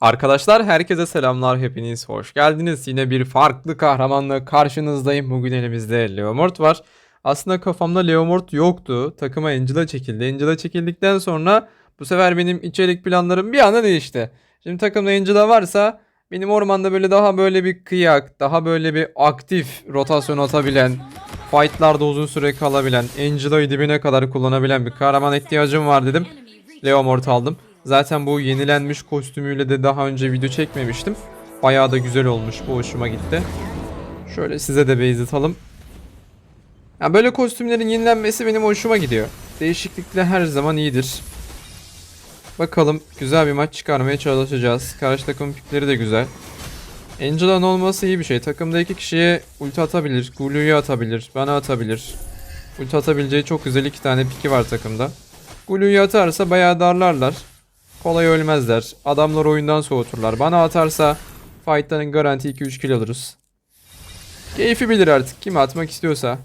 Arkadaşlar herkese selamlar hepiniz hoş geldiniz. Yine bir farklı kahramanla karşınızdayım. Bugün elimizde Leomort var. Aslında kafamda Leomort yoktu. Takıma Angela çekildi. Angela çekildikten sonra bu sefer benim içerik planlarım bir anda değişti. Şimdi takımda Angela varsa benim ormanda böyle daha böyle bir kıyak, daha böyle bir aktif rotasyon atabilen, fightlarda uzun süre kalabilen, Angela'yı dibine kadar kullanabilen bir kahraman ihtiyacım var dedim. Leomort aldım. Zaten bu yenilenmiş kostümüyle de daha önce video çekmemiştim. Bayağı da güzel olmuş. Bu hoşuma gitti. Şöyle size de base atalım. Ya böyle kostümlerin yenilenmesi benim hoşuma gidiyor. Değişiklikler her zaman iyidir. Bakalım güzel bir maç çıkarmaya çalışacağız. Karşı takım pikleri de güzel. Angela'nın olması iyi bir şey. Takımda iki kişiye ulti atabilir. Gulu'yu atabilir. Bana atabilir. Ulti atabileceği çok güzel iki tane piki var takımda. Gulu'yu atarsa bayağı darlarlar. Kolay ölmezler. Adamlar oyundan soğuturlar. Bana atarsa fight'ların garanti 2-3 kill alırız. Keyfi bilir artık. Kim atmak istiyorsa.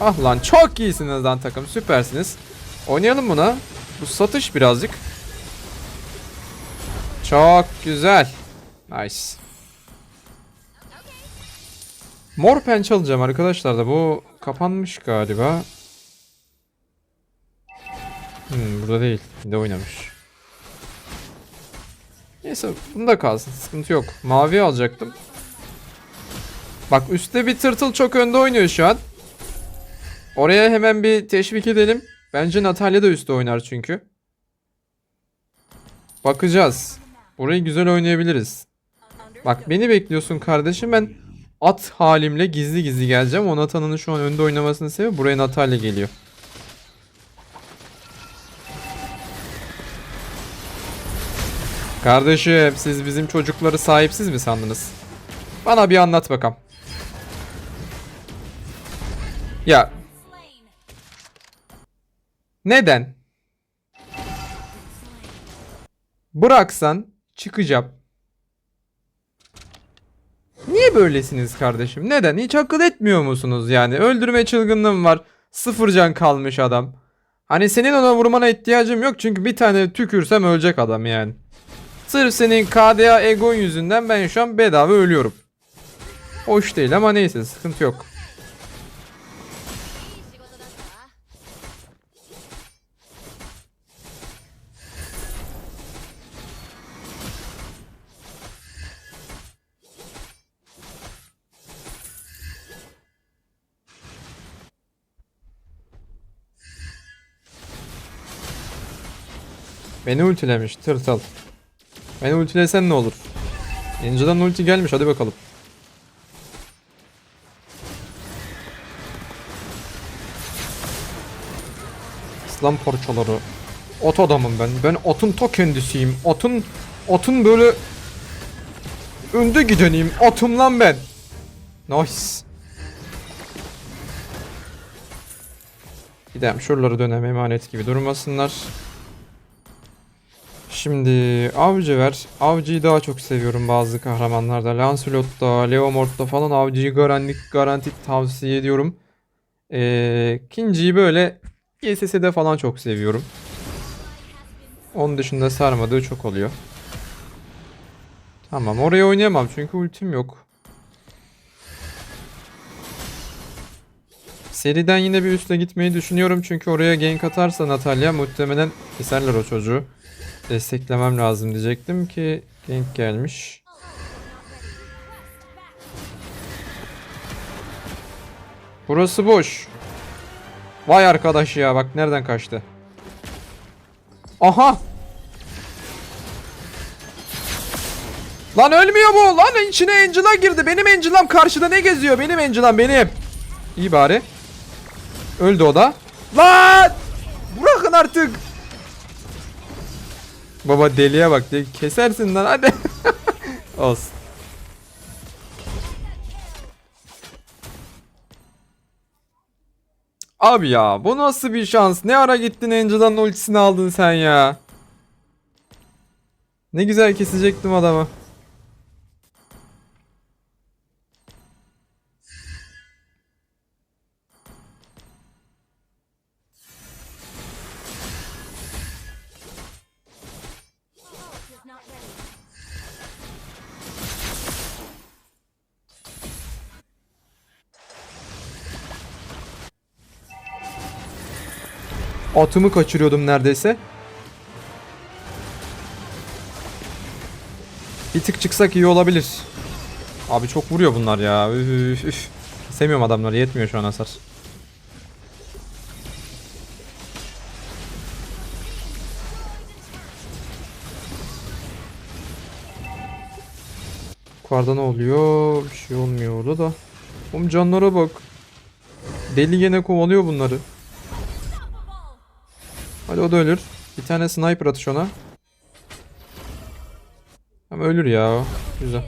Ah lan çok iyisiniz lan takım. Süpersiniz. Oynayalım buna. Bu satış birazcık. Çok güzel. Nice. Mor pençe alacağım arkadaşlar da bu kapanmış galiba. Hmm, burada değil. Bir de oynamış. Neyse bunda kalsın. Sıkıntı yok. Mavi alacaktım. Bak üstte bir tırtıl çok önde oynuyor şu an. Oraya hemen bir teşvik edelim. Bence Natalya da üstte oynar çünkü. Bakacağız. Burayı güzel oynayabiliriz. Bak beni bekliyorsun kardeşim ben at halimle gizli gizli geleceğim. O Nathan'ın şu an önde oynamasının sebebi buraya Natalya geliyor. Kardeşim siz bizim çocukları sahipsiz mi sandınız? Bana bir anlat bakalım. Ya neden? Bıraksan çıkacağım. Niye böylesiniz kardeşim? Neden? Hiç akıl etmiyor musunuz yani? Öldürme çılgınlığım var. Sıfır can kalmış adam. Hani senin ona vurmana ihtiyacım yok çünkü bir tane tükürsem ölecek adam yani. Sırf senin KDA egon yüzünden ben şu an bedava ölüyorum. Hoş değil ama neyse sıkıntı yok. Beni ultilemiş tırtıl. Beni ultilesen ne olur? Ninja'dan ulti gelmiş hadi bakalım. İslam parçaları. Ot adamım ben. Ben atın ta kendisiyim. Atın atın böyle önde gideneyim. Atım lan ben. Nice. Gidelim şuraları dönem emanet gibi durmasınlar. Şimdi Avcı ver. Avcı'yı daha çok seviyorum bazı kahramanlarda. Lancelot'ta, Leomord'da falan Avcı'yı garanti, garanti tavsiye ediyorum. Ee, Kinci'yi böyle YSS'de falan çok seviyorum. Onun dışında sarmadığı çok oluyor. Tamam oraya oynayamam çünkü ultim yok. Seriden yine bir üste gitmeyi düşünüyorum çünkü oraya gank atarsa Natalya muhtemelen keserler o çocuğu desteklemem lazım diyecektim ki gank gelmiş. Burası boş. Vay arkadaş ya bak nereden kaçtı. Aha. Lan ölmüyor bu. Lan içine Angela girdi. Benim Angela'm karşıda ne geziyor? Benim Angela'm benim. İyi bari. Öldü o da. Lan! Bırakın artık. Baba deliye bak diye kesersin lan hadi. Olsun. Abi ya bu nasıl bir şans? Ne ara gittin Angel'ın ultisini aldın sen ya? Ne güzel kesecektim adamı. Atımı kaçırıyordum neredeyse. Bir tık çıksak iyi olabilir. Abi çok vuruyor bunlar ya. Üf, üf. Sevmiyorum adamları. Yetmiyor şu an hasar. Yukarıda ne oluyor? Bir şey olmuyor orada da. Oğlum canlara bak. Deli gene kovalıyor bunları. Hadi o da ölür. Bir tane sniper atış ona. Ama ölür ya. Güzel.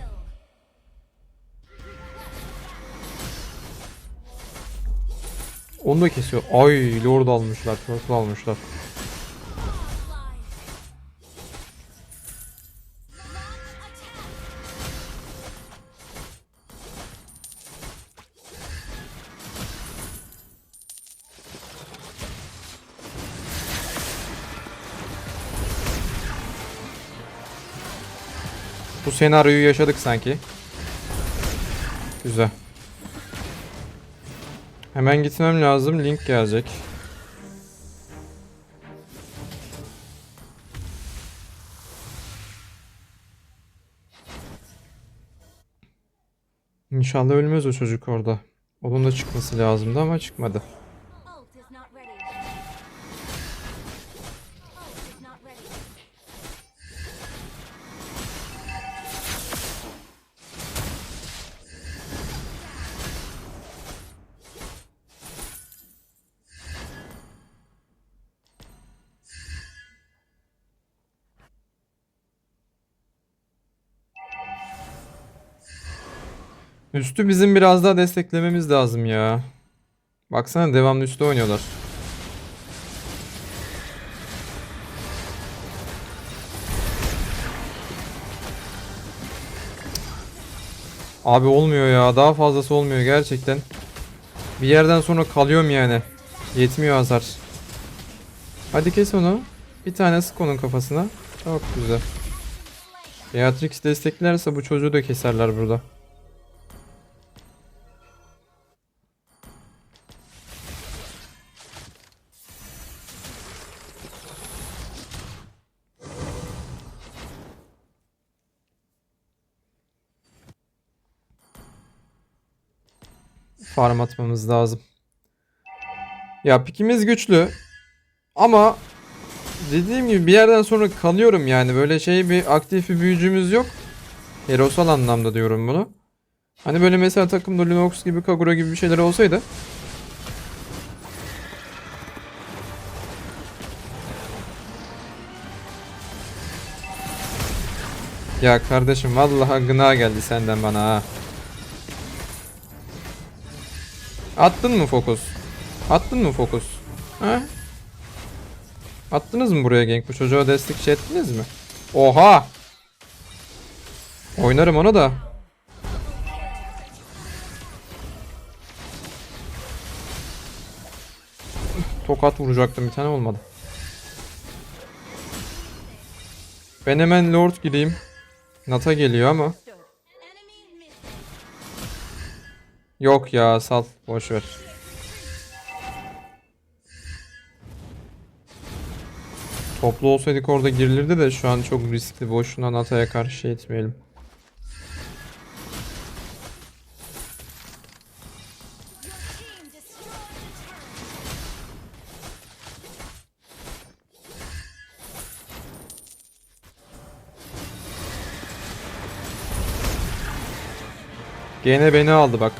Onu da kesiyor. Ay lord almışlar. Purple almışlar. Senaryoyu yaşadık sanki. Güzel. Hemen gitmem lazım. Link gelecek. İnşallah ölmez o çocuk orada. Onun da çıkması lazımdı ama çıkmadı. Üstü bizim biraz daha desteklememiz lazım ya. Baksana devamlı üstte oynuyorlar. Abi olmuyor ya. Daha fazlası olmuyor gerçekten. Bir yerden sonra kalıyorum yani. Yetmiyor hasar. Hadi kes onu. Bir tane sık onun kafasına. Çok güzel. Beatrix desteklerse bu çocuğu da keserler burada. Farm atmamız lazım. Ya pikimiz güçlü. Ama dediğim gibi bir yerden sonra kalıyorum yani. Böyle şey bir aktif bir büyücümüz yok. Herosal anlamda diyorum bunu. Hani böyle mesela takımda Lunox gibi Kagura gibi bir şeyler olsaydı. Ya kardeşim vallahi gına geldi senden bana ha. Attın mı fokus? Attın mı fokus? Ha? Attınız mı buraya gank? Bu çocuğa destekçi ettiniz mi? Oha! Oynarım onu da. Tokat vuracaktım bir tane olmadı. Ben hemen lord gideyim. Nata geliyor ama. Yok ya sal. Boş ver. Toplu olsaydık orada girilirdi de şu an çok riskli. Boşuna Nata'ya karşı şey etmeyelim. Gene beni aldı bak.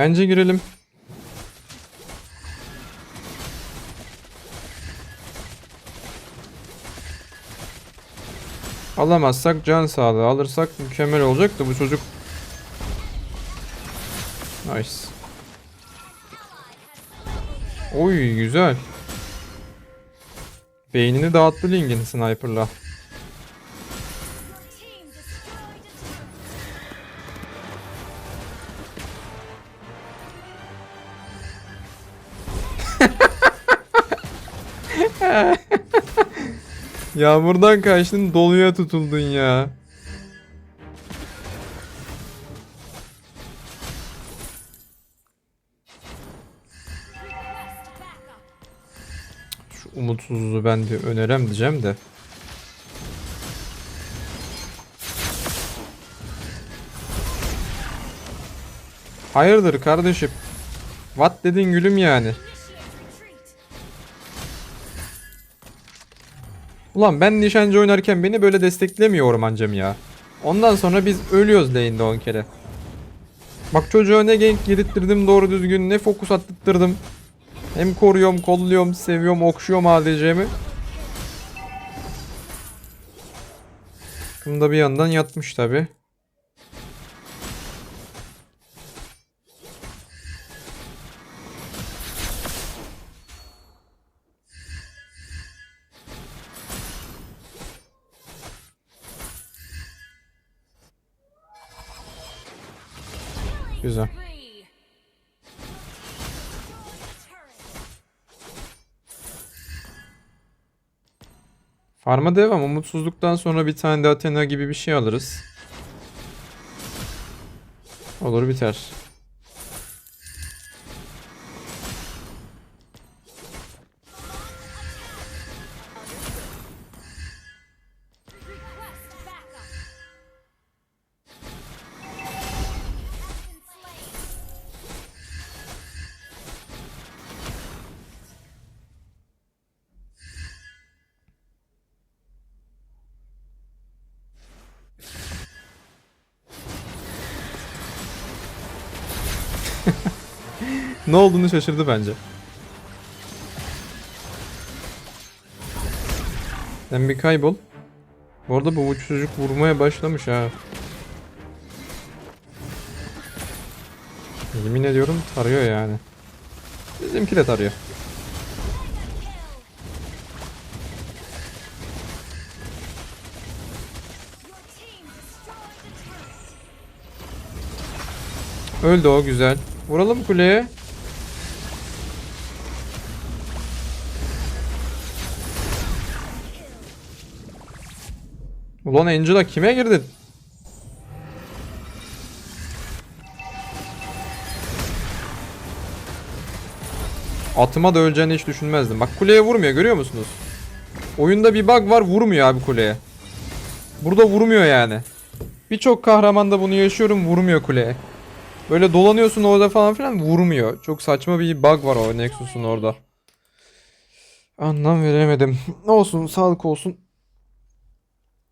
Bence girelim. Alamazsak can sağlığı. Alırsak mükemmel olacak da bu çocuk. Nice. Oy güzel. Beynini dağıttı Ling'in sniper'la. Yağmurdan kaçtın doluya tutuldun ya. Şu umutsuzluğu ben de önerem diyeceğim de. Hayırdır kardeşim? What dedin gülüm yani? Ulan ben nişancı oynarken beni böyle desteklemiyor ormancım ya. Ondan sonra biz ölüyoruz lane'de 10 kere. Bak çocuğa ne gank yedirttirdim doğru düzgün ne fokus attırdım. Hem koruyorum, kolluyorum, seviyorum, okşuyorum ADC'mi. Takım bir yandan yatmış tabi. Güzel. Farma devam. Umutsuzluktan sonra bir tane de Athena gibi bir şey alırız. Olur biter. Ne olduğunu şaşırdı bence. Sen bir kaybol. Bu arada bu çocuk vurmaya başlamış ha. Yemin ediyorum tarıyor yani. Bizimki de tarıyor. Öldü o güzel. Vuralım kuleye. Ulan Angela kime girdin? Atıma da öleceğini hiç düşünmezdim. Bak kuleye vurmuyor görüyor musunuz? Oyunda bir bug var vurmuyor abi kuleye. Burada vurmuyor yani. Birçok kahramanda bunu yaşıyorum vurmuyor kuleye. Böyle dolanıyorsun orada falan filan vurmuyor. Çok saçma bir bug var o Nexus'un orada. Anlam veremedim. Olsun sağlık olsun.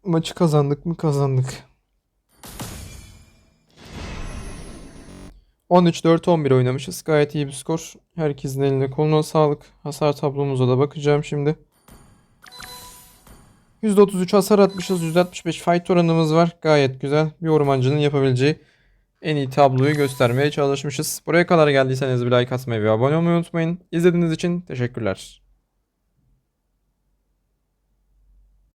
Maçı kazandık mı kazandık. 13-4-11 oynamışız. Gayet iyi bir skor. Herkesin eline koluna sağlık. Hasar tablomuza da bakacağım şimdi. %33 hasar atmışız. %65 fight oranımız var. Gayet güzel. Bir ormancının yapabileceği en iyi tabloyu göstermeye çalışmışız. Buraya kadar geldiyseniz bir like atmayı ve abone olmayı unutmayın. İzlediğiniz için teşekkürler.